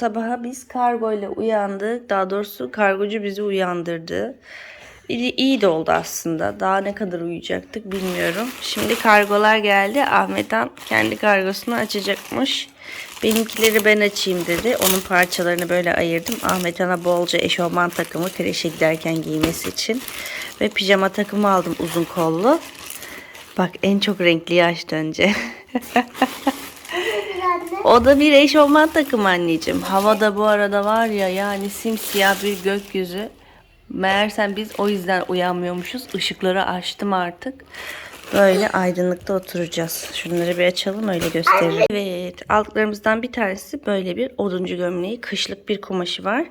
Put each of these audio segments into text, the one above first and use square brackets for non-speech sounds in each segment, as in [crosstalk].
Sabaha biz kargo ile uyandık. Daha doğrusu kargocu bizi uyandırdı. İyi, iyi de oldu aslında. Daha ne kadar uyuyacaktık bilmiyorum. Şimdi kargolar geldi. Ahmet Han kendi kargosunu açacakmış. Benimkileri ben açayım dedi. Onun parçalarını böyle ayırdım. Ahmet Han'a bolca eşofman takımı kreşe giderken giymesi için. Ve pijama takımı aldım uzun kollu. Bak en çok renkliyi açtı önce. [laughs] O da bir eşofman takımı anneciğim. Havada bu arada var ya yani simsiyah bir gökyüzü. Meğersem biz o yüzden uyanmıyormuşuz. Işıkları açtım artık. Böyle aydınlıkta oturacağız. Şunları bir açalım öyle gösteririm. Evet aldıklarımızdan bir tanesi böyle bir oduncu gömleği. Kışlık bir kumaşı var.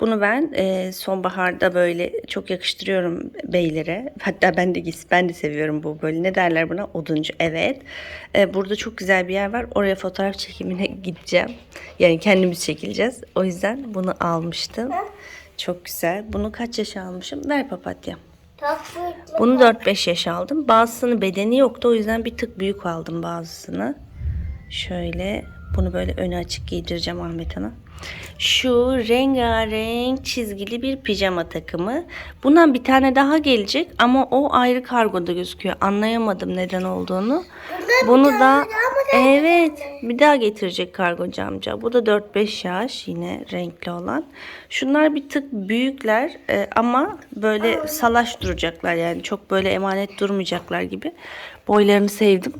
Bunu ben e, sonbaharda böyle çok yakıştırıyorum beylere. Hatta ben de ben de seviyorum bu böyle ne derler buna oduncu. Evet. E, burada çok güzel bir yer var. Oraya fotoğraf çekimine [laughs] gideceğim. Yani kendimiz çekileceğiz. O yüzden bunu almıştım. Çok güzel. Bunu kaç yaşa almışım? Ver papatya. Bunu 4-5 yaş aldım. Bazısını bedeni yoktu. O yüzden bir tık büyük aldım bazısını. Şöyle bunu böyle öne açık giydireceğim Ahmet Han'a. Şu rengarenk çizgili bir pijama takımı. Bundan bir tane daha gelecek ama o ayrı kargoda gözüküyor. Anlayamadım neden olduğunu. Bunu da evet bir daha getirecek kargocu amca. Bu da 4-5 yaş yine renkli olan. Şunlar bir tık büyükler e, ama böyle salaş duracaklar yani çok böyle emanet durmayacaklar gibi. Boylarını sevdim.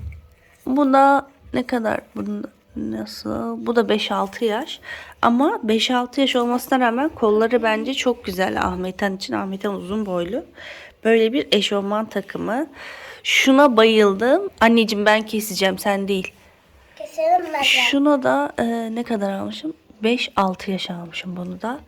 Bu da ne kadar bunun nasıl? Bu da 5-6 yaş. Ama 5-6 yaş olmasına rağmen kolları bence çok güzel Ahmet'ten için. Ahmet'ten uzun boylu. Böyle bir eşofman takımı. Şuna bayıldım. Anneciğim ben keseceğim sen değil. Keselim ben. Şuna da e, ne kadar almışım? 5-6 yaş almışım bunu da.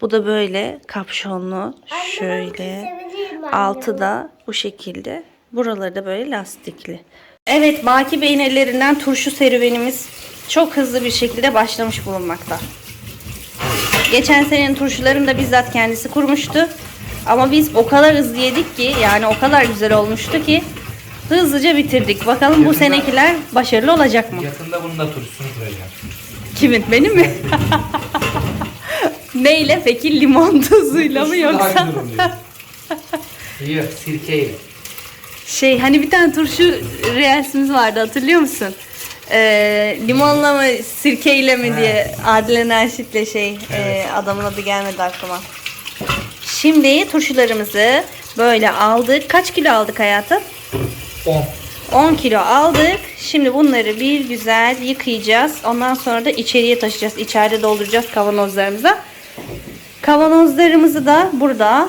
Bu da böyle kapşonlu. Şöyle. anne Altı da bu şekilde. Buraları da böyle lastikli. Evet Baki Bey'in ellerinden turşu serüvenimiz çok hızlı bir şekilde başlamış bulunmakta. Geçen senenin turşularını da bizzat kendisi kurmuştu. Ama biz o kadar hızlı yedik ki yani o kadar güzel olmuştu ki hızlıca bitirdik. Bakalım bu senekiler başarılı olacak mı? Yakında bunun da turşusunu kuracağım. Kimin? Benim mi? [laughs] Neyle peki? Limon tuzuyla mı yoksa? Yok sirkeyle. Şey hani bir tane turşu reelsimiz vardı hatırlıyor musun? Ee, limonla mı sirkeyle mi diye Adile Naşit'le şey e, adamın adı gelmedi aklıma. Şimdi turşularımızı böyle aldık. Kaç kilo aldık hayatım? 10. 10 kilo aldık. Şimdi bunları bir güzel yıkayacağız. Ondan sonra da içeriye taşıyacağız. İçeride dolduracağız kavanozlarımıza. Kavanozlarımızı da burada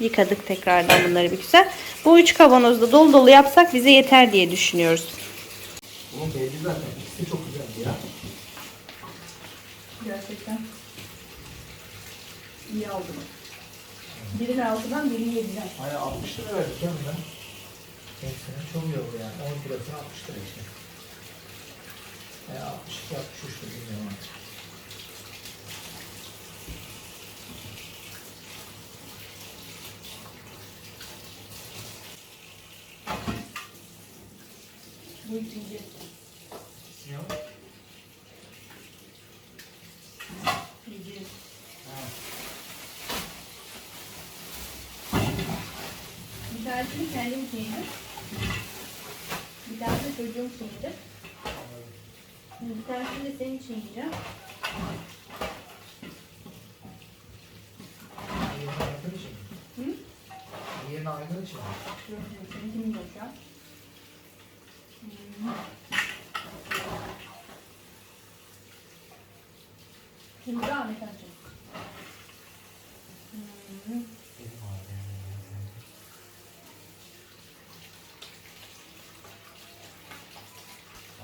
yıkadık tekrardan bunları bir güzel. Bu üç kavanozda dolu dolu yapsak bize yeter diye düşünüyoruz. Oğlum belli zaten. İkisi çok güzeldi ya. Gerçekten iyi aldım. Birini altıdan birini yediden. Hani 60 lira verdik ya buna. Hepsinin çok iyi oldu yani. 10 kilosuna 60 lira işte. Yani 62 63 lira bilmiyorum artık. Bu ikinci. Ne o? ikinci. Bir giydim. Bir tanesini çocuğum giydi. Şimdi bir tanesini de senin için için mi? Hı? Yerine aydın için mi? Dur, dur, Seninkini giyeceğim şu an. Şimdi de Ahmet açacağım. Hmm. Benim abi yani.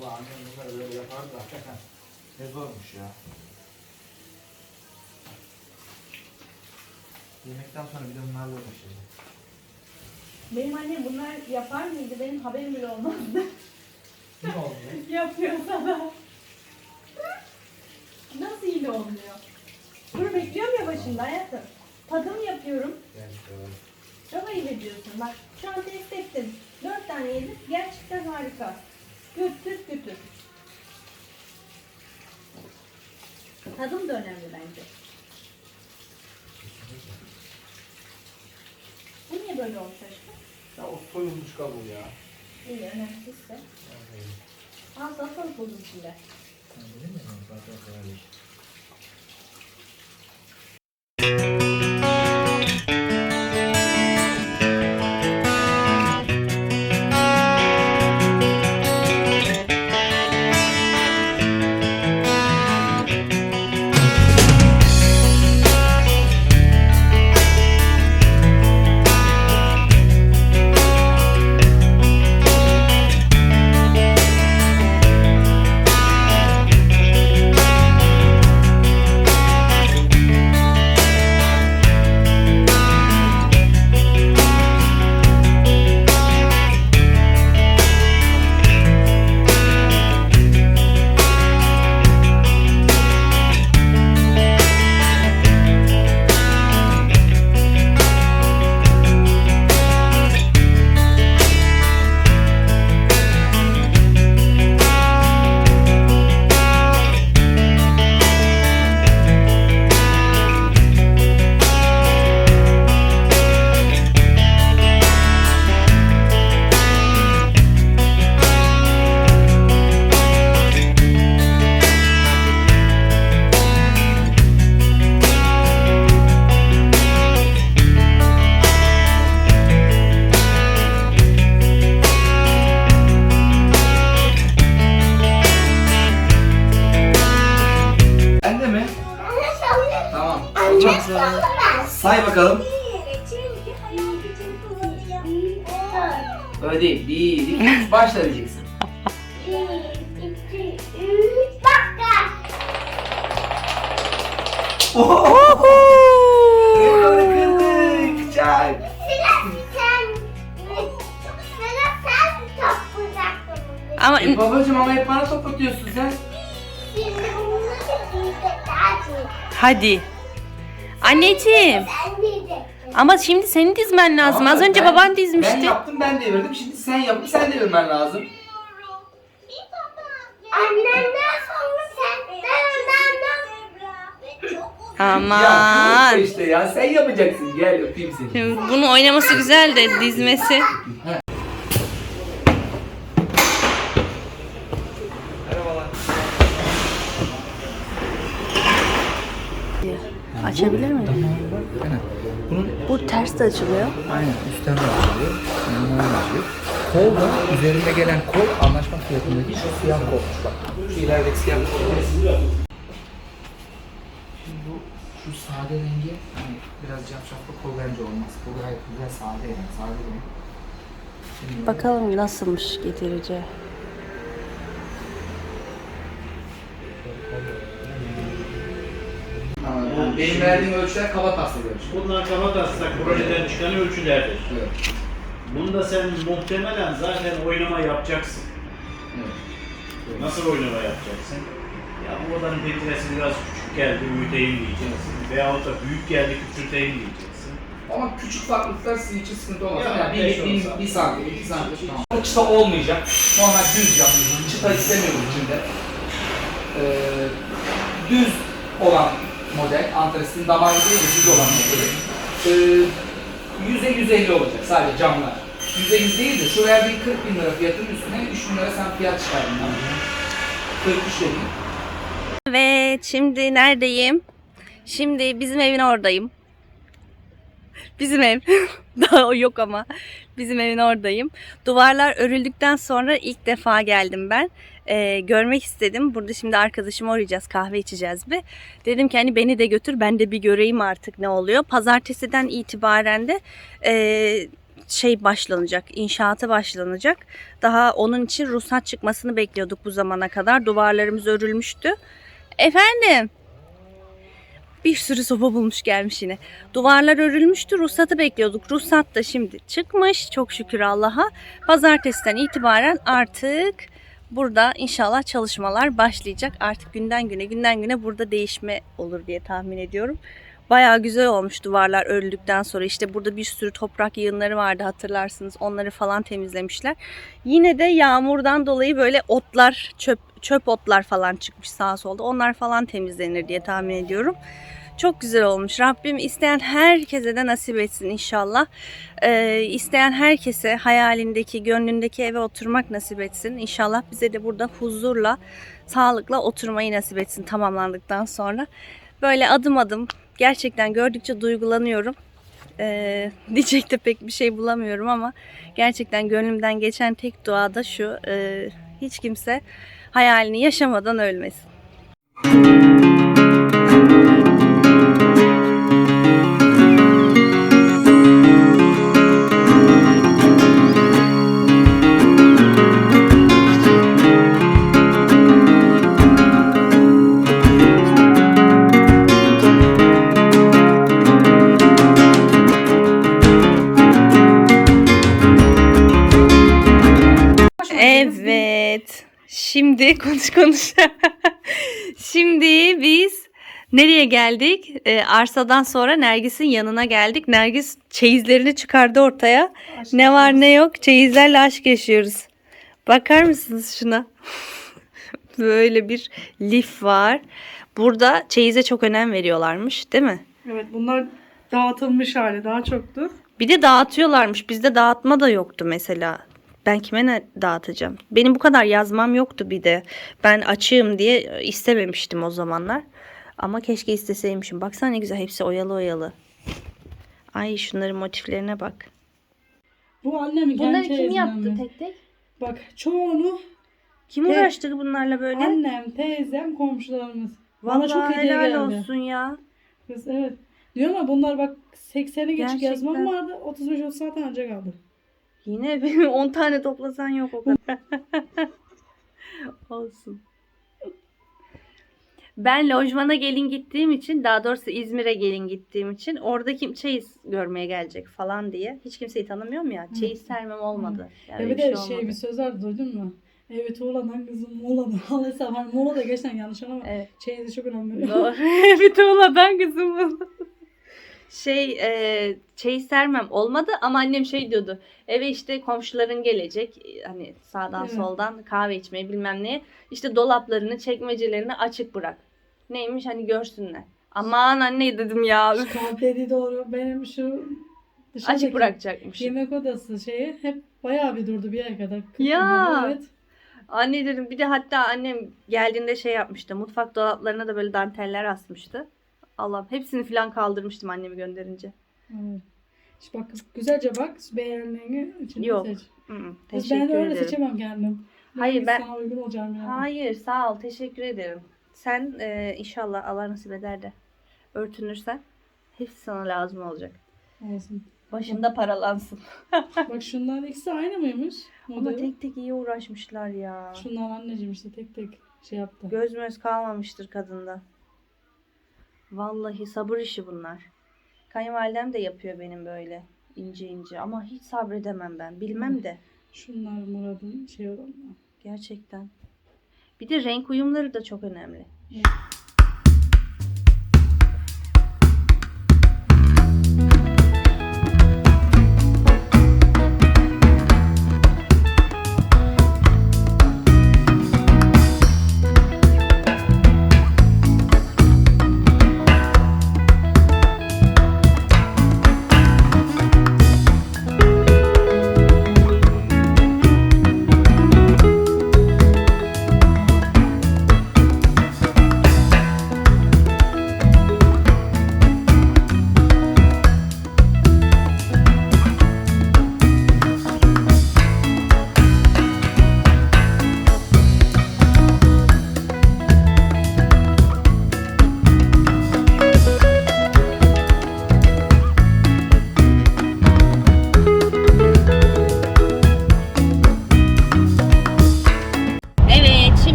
Valla annem bunları böyle yapardı da hakikaten ne zormuş ya. Yemekten sonra bir de bunlarla uğraşırdı. Benim annem bunlar yapar mıydı? Benim haberim bile olmazdı. Ne oldu? [laughs] Yapıyor sana. Nasıl iyi olmuyor? Dur bekliyorum ya başında hayatım. Tadım yapıyorum. Yani Çok ayıp ediyorsun. Bak şu an test ettim. Dört tane yedim. Gerçekten harika. Götür götür. tadım da önemli bence. Bu niye böyle olmuş aşkım? Ya o soyulmuş kabuğu ya. İyi önemsizse. Aa salatalık buldum içinde. Dedin mi? Zaten kolay Say bakalım. Öyle değil. Bir, iki, üç. Başla diyeceksin. Bir, iki, üç. Bakka. Oho! Rekoru kırdık. Çak. Sen. Sen. Ama E babacım ama hep bana sen. Şimdi bunları diyecekler. hadi. Anneciğim. Ama şimdi senin dizmen lazım. Ama Az önce ben- baban Ben dizmişti. yaptım ben devirdim. Şimdi sen yapıp sen devirmen lazım. Annemden sonra senden Ya Aman. bu işte ya sen yapacaksın. Gel öpeyim seni. Şimdi bunun oynaması güzel de dizmesi. Açabilir De açılıyor. aynen üstten de açılıyor. Da açılıyor. Kol da üzerinde gelen kol anlaşma fiyatındaki şu siyah kolmuş bak. Şu ilerideki siyah kol. Şimdi bu şu sade rengi hani biraz cafcaflı kol bence olmaz. Bu gayet güzel sade yani sade renk. Bakalım nasılmış getirici. Benim verdiğim ölçüler kaba tasla ölçü. Bunlar kabataslak projeden çıkan ölçülerdir. Evet. Bunda sen muhtemelen zaten oynama yapacaksın. Evet. Nasıl oynama yapacaksın? Ya bu odanın penceresi biraz küçük geldi, büyüteyim diyeceksin. Veyahut da büyük geldi, küçülteyim diyeceksin. Ama küçük farklılıklar sizin için sıkıntı olmaz. Ya, Yani bir, bir, olsa. bir santim, iki santim. Tamam. Çıta olmayacak. Normal düz cam. Çıta istemiyoruz içinde. Ee, düz olan model, antresin damarı değil de düz olan modeli. Ee, yüze 150 olacak sadece camlar. Yüze 100 değil de şu verdiğin 40 bin lira fiyatın üstüne 3 bin lira sen fiyat çıkardın. Yani. 43 dediğin. Evet şimdi neredeyim? Şimdi bizim evin oradayım. Bizim ev. [laughs] Daha o yok ama. Bizim evin oradayım. Duvarlar örüldükten sonra ilk defa geldim ben. Ee, görmek istedim. Burada şimdi arkadaşımı arayacağız. Kahve içeceğiz bir. Dedim ki hani beni de götür. Ben de bir göreyim artık ne oluyor. Pazartesiden itibaren de ee, şey başlanacak. inşaatı başlanacak. Daha onun için ruhsat çıkmasını bekliyorduk bu zamana kadar. Duvarlarımız örülmüştü. Efendim? Bir sürü soba bulmuş gelmiş yine. Duvarlar örülmüştü. Ruhsatı bekliyorduk. Ruhsat da şimdi çıkmış. Çok şükür Allah'a. Pazartesiden itibaren artık burada inşallah çalışmalar başlayacak. Artık günden güne günden güne burada değişme olur diye tahmin ediyorum. Bayağı güzel olmuş duvarlar örüldükten sonra. İşte burada bir sürü toprak yığınları vardı hatırlarsınız. Onları falan temizlemişler. Yine de yağmurdan dolayı böyle otlar, çöp çöp otlar falan çıkmış sağa solda. Onlar falan temizlenir diye tahmin ediyorum. Çok güzel olmuş. Rabbim isteyen herkese de nasip etsin inşallah. Ee, isteyen herkese hayalindeki, gönlündeki eve oturmak nasip etsin. İnşallah bize de burada huzurla, sağlıkla oturmayı nasip etsin tamamlandıktan sonra. Böyle adım adım gerçekten gördükçe duygulanıyorum. Ee, [laughs] diyecek de pek bir şey bulamıyorum ama gerçekten gönlümden geçen tek dua da şu. e, hiç kimse hayalini yaşamadan ölmesin. Şimdi [laughs] konuş konuş. Şimdi biz nereye geldik? Ee, arsadan sonra Nergis'in yanına geldik. Nergis çeyizlerini çıkardı ortaya. ne var ne yok çeyizlerle aşk yaşıyoruz. Bakar mısınız şuna? [laughs] Böyle bir lif var. Burada çeyize çok önem veriyorlarmış, değil mi? Evet bunlar dağıtılmış hali daha çoktu. Bir de dağıtıyorlarmış. Bizde dağıtma da yoktu mesela. Ben kime ne dağıtacağım? Benim bu kadar yazmam yoktu bir de. Ben açığım diye istememiştim o zamanlar. Ama keşke isteseymişim. Baksana ne güzel hepsi oyalı oyalı. Ay şunların motiflerine bak. Bu annemin kendi çeyizinden mi? tek tek? Bak çoğunu Kim Tek- uğraştı bunlarla böyle? annem, teyzem, komşularımız. Bana çok Vallahi hediye helal geldi. olsun ya. Kız evet. Diyorum ya bunlar bak 80'i geçik Gerçekten. yazmam vardı. 35-30 zaten önce kaldı. Yine [laughs] benim 10 tane toplasan yok o kadar. [laughs] Olsun. Ben lojmana gelin gittiğim için daha doğrusu İzmir'e gelin gittiğim için orada kim çeyiz görmeye gelecek falan diye. Hiç kimseyi tanımıyorum ya. Çeyiz sermem olmadı. Yani bir de şey şey, olmadı. bir söz vardı duydun mu? Evet oğlan kızım Muğla'da. Halısa var. Muğla'da geçen yanlış ama Evet. çeyizi çok önemli. Doğru. [laughs] tuğla ben kızım. Şey e, çeyiz sermem olmadı ama annem şey diyordu. Eve işte komşuların gelecek e, hani sağdan Evet. soldan kahve içmeye bilmem ne. İşte dolaplarını çekmecelerini açık bırak. Neymiş hani görsünler. Aman anne dedim ya. Kalp dediği doğru. Benim şu açık bırakacakmış. yemek odası şeyi hep bayağı bir durdu bir ay kadar. Ya. Evet. Anne dedim bir de hatta annem geldiğinde şey yapmıştı. Mutfak dolaplarına da böyle danteller asmıştı. Allah'ım hepsini falan kaldırmıştım annemi gönderince. Evet. İşte bak güzelce bak beğendiğini Yok, seç. Hı hı, Kız teşekkür ben de öyle ederim. seçemem kendim. Hayır, ben- Sana uygun olacağım yani. Hayır sağ ol teşekkür ederim. Sen e, inşallah Allah nasip eder de örtünürsen hepsi sana lazım olacak. Olsun. Başında paralansın. [laughs] bak şunların ikisi aynı mıymış? Ama Modeli. tek tek iyi uğraşmışlar ya. Şunlar anneciğim işte tek tek şey yaptı. Göz möz kalmamıştır kadında. Vallahi sabır işi bunlar. Kayınvalidem de yapıyor benim böyle ince ince ama hiç sabredemem ben. Bilmem de Şunlar Murat'ın şey olanlar. gerçekten. Bir de renk uyumları da çok önemli. Evet,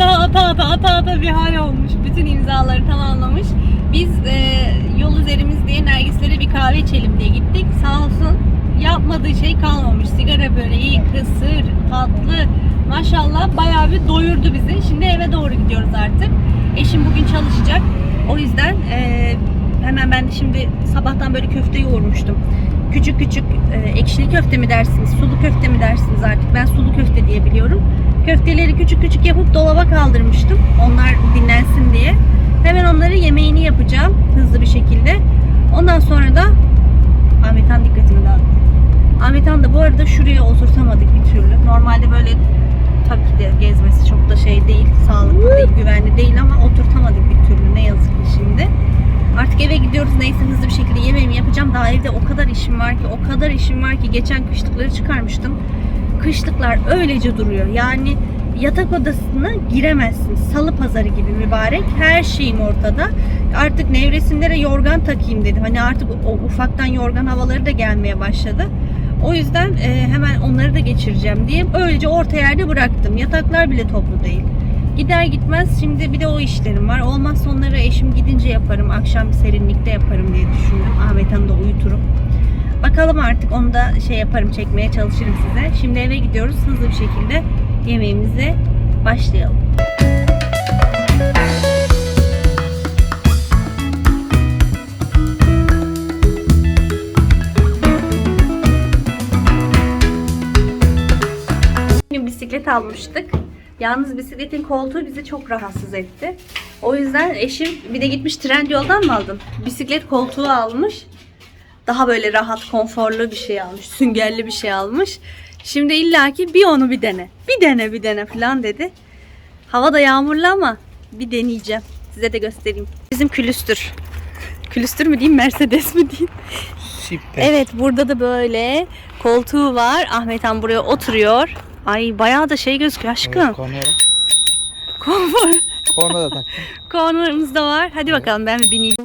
imza ata ata ata ata bir hal olmuş. Bütün imzaları tamamlamış. Biz e, yol üzerimiz diye Nergislere bir kahve içelim diye gittik. Sağ olsun yapmadığı şey kalmamış. Sigara böreği, kısır, tatlı. Maşallah bayağı bir doyurdu bizi. Şimdi eve doğru gidiyoruz artık. Eşim bugün çalışacak. O yüzden e, hemen ben şimdi sabahtan böyle köfte yoğurmuştum. Küçük küçük e, ekşili köfte mi dersiniz, sulu köfte mi dersiniz artık? Ben sulu köfte diye biliyorum. Köfteleri küçük küçük yapıp dolaba kaldırmıştım. Onlar dinlensin diye. Hemen onları yemeğini yapacağım hızlı bir şekilde. Ondan sonra da Ahmet Han dikkatimi dağıttı. Ahmet Han da bu arada şuraya oturtamadık bir türlü. Normalde böyle tabii ki de gezmesi çok da şey değil, sağlıklı değil, güvenli değil ama oturtamadık bir türlü ne yazık ki şimdi. Artık eve gidiyoruz neyse hızlı bir şekilde yemeğimi yapacağım. Daha evde o kadar işim var ki, o kadar işim var ki geçen kışlıkları çıkarmıştım. Kışlıklar öylece duruyor. Yani yatak odasına giremezsin. Salı pazarı gibi mübarek. Her şeyim ortada. Artık nevresimlere yorgan takayım dedim. Hani artık o ufaktan yorgan havaları da gelmeye başladı. O yüzden e, hemen onları da geçireceğim diye öylece orta yerde bıraktım. Yataklar bile toplu değil. Gider gitmez şimdi bir de o işlerim var. Olmazsa onları eşim gidince yaparım. Akşam bir serinlikte yaparım diye düşündüm. Ahmet Han'ı da uyuturum. Bakalım artık onu da şey yaparım çekmeye çalışırım size. Şimdi eve gidiyoruz hızlı bir şekilde yemeğimize başlayalım. Bugün bisiklet almıştık. Yalnız bisikletin koltuğu bizi çok rahatsız etti. O yüzden eşim bir de gitmiş trend yoldan mı aldın? Bisiklet koltuğu almış. Daha böyle rahat, konforlu bir şey almış. Süngerli bir şey almış. Şimdi illaki bir onu bir dene. Bir dene bir dene falan dedi. Hava da yağmurlu ama bir deneyeceğim. Size de göstereyim. Bizim külüstür. Külüstür mü diyeyim, Mercedes mi diyeyim? Evet burada da böyle koltuğu var. Ahmet Han buraya oturuyor. Ay bayağı da şey gözüküyor aşkım. Kornaya Konfor. Korna da taktım. Kornamız da var. Hadi bakalım ben bir bineyim.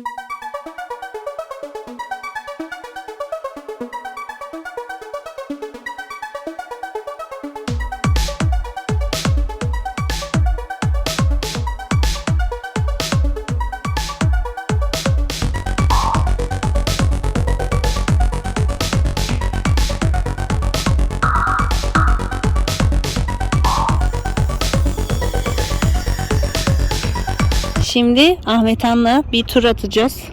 Şimdi Ahmet Han'la bir tur atacağız.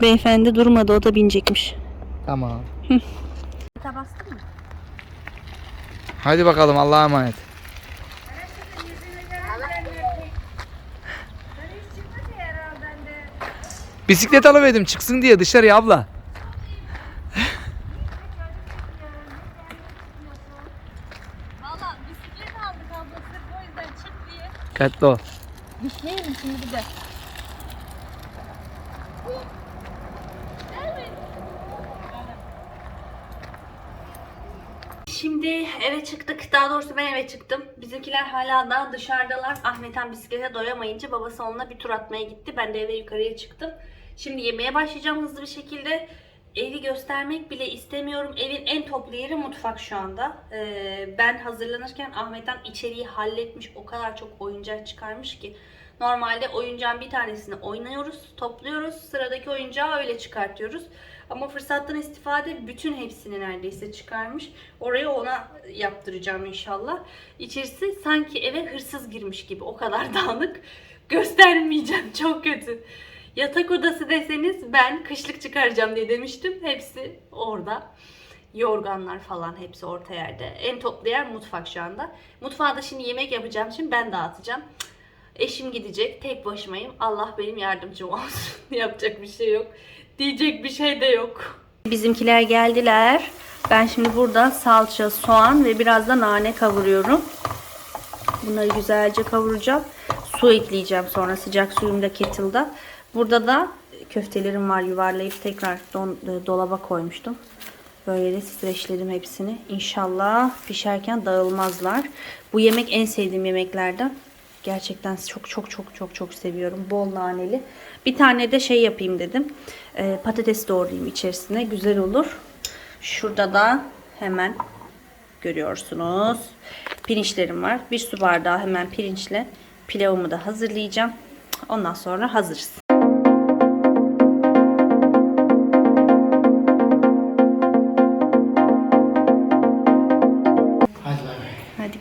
Beyefendi durmadı o da binecekmiş. Tamam. Hadi bakalım Allah'a emanet. Bisiklet alıverdim çıksın diye dışarıya abla. Valla bisiklet aldık ablası o yüzden çık diye. Dikkatli ol. Düşmeyelim şimdi bir de. Şimdi eve çıktık. Daha doğrusu ben eve çıktım. Bizimkiler hala daha dışarıdalar. Ahmet Han bisiklete doyamayınca babası onunla bir tur atmaya gitti. Ben de eve yukarıya çıktım. Şimdi yemeğe başlayacağım hızlı bir şekilde. Evi göstermek bile istemiyorum. Evin en toplu yeri mutfak şu anda. Ee, ben hazırlanırken Ahmet Han içeriği halletmiş. O kadar çok oyuncak çıkarmış ki. Normalde oyuncağın bir tanesini oynuyoruz, topluyoruz. Sıradaki oyuncağı öyle çıkartıyoruz. Ama fırsattan istifade bütün hepsini neredeyse çıkarmış. Oraya ona yaptıracağım inşallah. İçerisi sanki eve hırsız girmiş gibi. O kadar [laughs] dağınık. Göstermeyeceğim. Çok kötü. Yatak odası deseniz ben kışlık çıkaracağım diye demiştim. Hepsi orada. Yorganlar falan hepsi orta yerde. En toplu yer mutfak şu anda. Mutfağa şimdi yemek yapacağım için ben dağıtacağım. Eşim gidecek. Tek başımayım. Allah benim yardımcım [laughs] olsun. Yapacak bir şey yok. Diyecek bir şey de yok. Bizimkiler geldiler. Ben şimdi burada salça, soğan ve biraz da nane kavuruyorum. Bunları güzelce kavuracağım. Su ekleyeceğim sonra sıcak suyumda kettle'da. Burada da köftelerim var yuvarlayıp tekrar don, dolaba koymuştum. Böyle de streçledim hepsini. İnşallah pişerken dağılmazlar. Bu yemek en sevdiğim yemeklerden. Gerçekten çok çok çok çok çok seviyorum. Bol naneli. Bir tane de şey yapayım dedim. Ee, patates doğrayayım içerisine. Güzel olur. Şurada da hemen görüyorsunuz. pirinçlerim var. Bir su bardağı hemen pirinçle pilavımı da hazırlayacağım. Ondan sonra hazırız.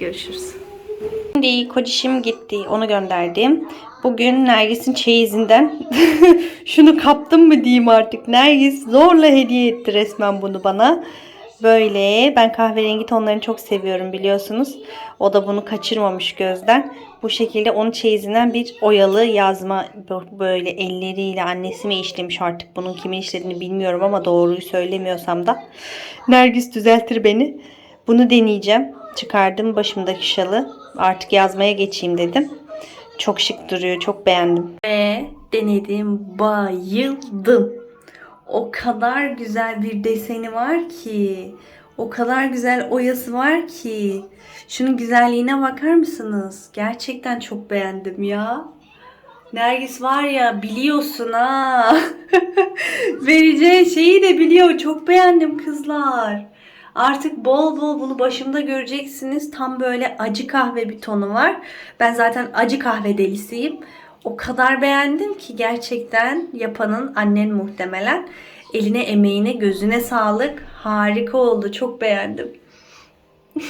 Görüşürüz. Şimdi kocişim gitti. Onu gönderdim. Bugün Nergis'in çeyizinden [laughs] şunu kaptım mı diyeyim artık. Nergis zorla hediye etti resmen bunu bana. Böyle ben kahverengi tonlarını çok seviyorum biliyorsunuz. O da bunu kaçırmamış gözden. Bu şekilde onun çeyizinden bir oyalı yazma böyle elleriyle annesi mi işlemiş artık bunun kimin işlediğini bilmiyorum ama doğruyu söylemiyorsam da Nergis düzeltir beni. Bunu deneyeceğim. Çıkardım başımdaki şalı. Artık yazmaya geçeyim dedim. Çok şık duruyor. Çok beğendim. Ve denedim. Bayıldım. O kadar güzel bir deseni var ki. O kadar güzel oyası var ki. Şunun güzelliğine bakar mısınız? Gerçekten çok beğendim ya. Nergis var ya biliyorsun ha. [laughs] Vereceği şeyi de biliyor. Çok beğendim kızlar. Artık bol bol bunu başımda göreceksiniz. Tam böyle acı kahve bir tonu var. Ben zaten acı kahve delisiyim. O kadar beğendim ki gerçekten yapanın annen muhtemelen. Eline emeğine gözüne sağlık. Harika oldu. Çok beğendim. [laughs]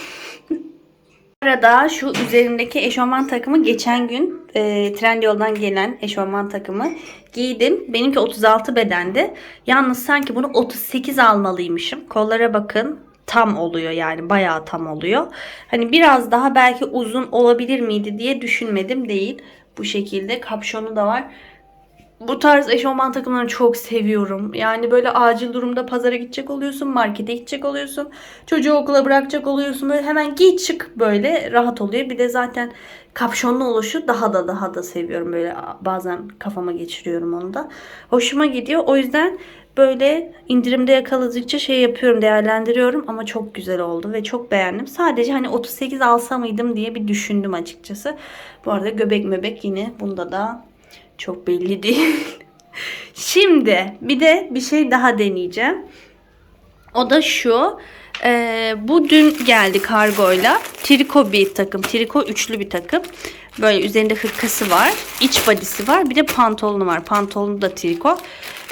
arada şu üzerimdeki eşofman takımı geçen gün e, Trendyol'dan gelen eşofman takımı giydim. Benimki 36 bedendi. Yalnız sanki bunu 38 almalıymışım. Kollara bakın tam oluyor yani bayağı tam oluyor. Hani biraz daha belki uzun olabilir miydi diye düşünmedim değil. Bu şekilde kapşonu da var. Bu tarz eşofman takımlarını çok seviyorum. Yani böyle acil durumda pazara gidecek oluyorsun, markete gidecek oluyorsun, çocuğu okula bırakacak oluyorsun. Böyle hemen giy çık böyle rahat oluyor. Bir de zaten kapşonlu oluşu daha da daha da seviyorum. Böyle bazen kafama geçiriyorum onu da. Hoşuma gidiyor. O yüzden böyle indirimde yakaladıkça şey yapıyorum, değerlendiriyorum ama çok güzel oldu ve çok beğendim. Sadece hani 38 alsa mıydım diye bir düşündüm açıkçası. Bu arada göbek mebek yine bunda da çok belli değil. [laughs] Şimdi bir de bir şey daha deneyeceğim. O da şu. Ee, bu dün geldi kargoyla. Triko bir takım. Triko üçlü bir takım. Böyle üzerinde hırkası var. iç badisi var. Bir de pantolonu var. Pantolonu da triko.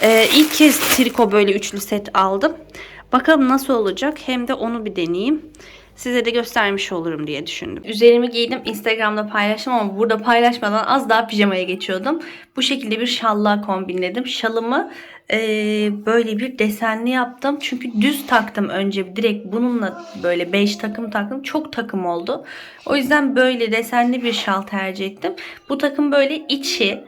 Ee, ilk kez triko böyle üçlü set aldım. Bakalım nasıl olacak. Hem de onu bir deneyeyim. Size de göstermiş olurum diye düşündüm. Üzerimi giydim. Instagram'da paylaştım ama burada paylaşmadan az daha pijamaya geçiyordum. Bu şekilde bir şalla kombinledim. Şalımı e, böyle bir desenli yaptım. Çünkü düz taktım önce. Direkt bununla böyle beige takım taktım. Çok takım oldu. O yüzden böyle desenli bir şal tercih ettim. Bu takım böyle içi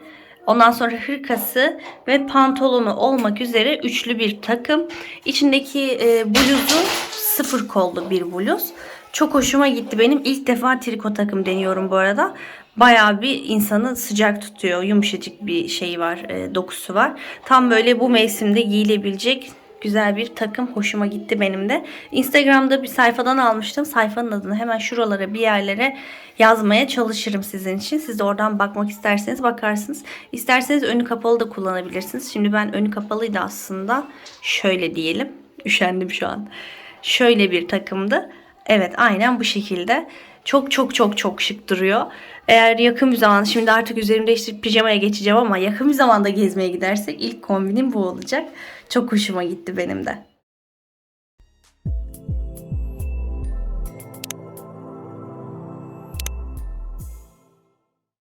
Ondan sonra hırkası ve pantolonu olmak üzere üçlü bir takım. İçindeki e, bluzu sıfır kollu bir bluz. Çok hoşuma gitti benim. ilk defa triko takım deniyorum bu arada. Bayağı bir insanı sıcak tutuyor. Yumuşacık bir şey var, e, dokusu var. Tam böyle bu mevsimde giyilebilecek güzel bir takım. Hoşuma gitti benim de. Instagram'da bir sayfadan almıştım. Sayfanın adını hemen şuralara bir yerlere yazmaya çalışırım sizin için. Siz de oradan bakmak isterseniz bakarsınız. İsterseniz önü kapalı da kullanabilirsiniz. Şimdi ben önü kapalıydı aslında. Şöyle diyelim. Üşendim şu an. Şöyle bir takımdı. Evet aynen bu şekilde. Çok çok çok çok şık duruyor. Eğer yakın bir zaman şimdi artık üzerimi değiştirip pijamaya geçeceğim ama yakın bir zamanda gezmeye gidersek ilk kombinim bu olacak. Çok hoşuma gitti benim de.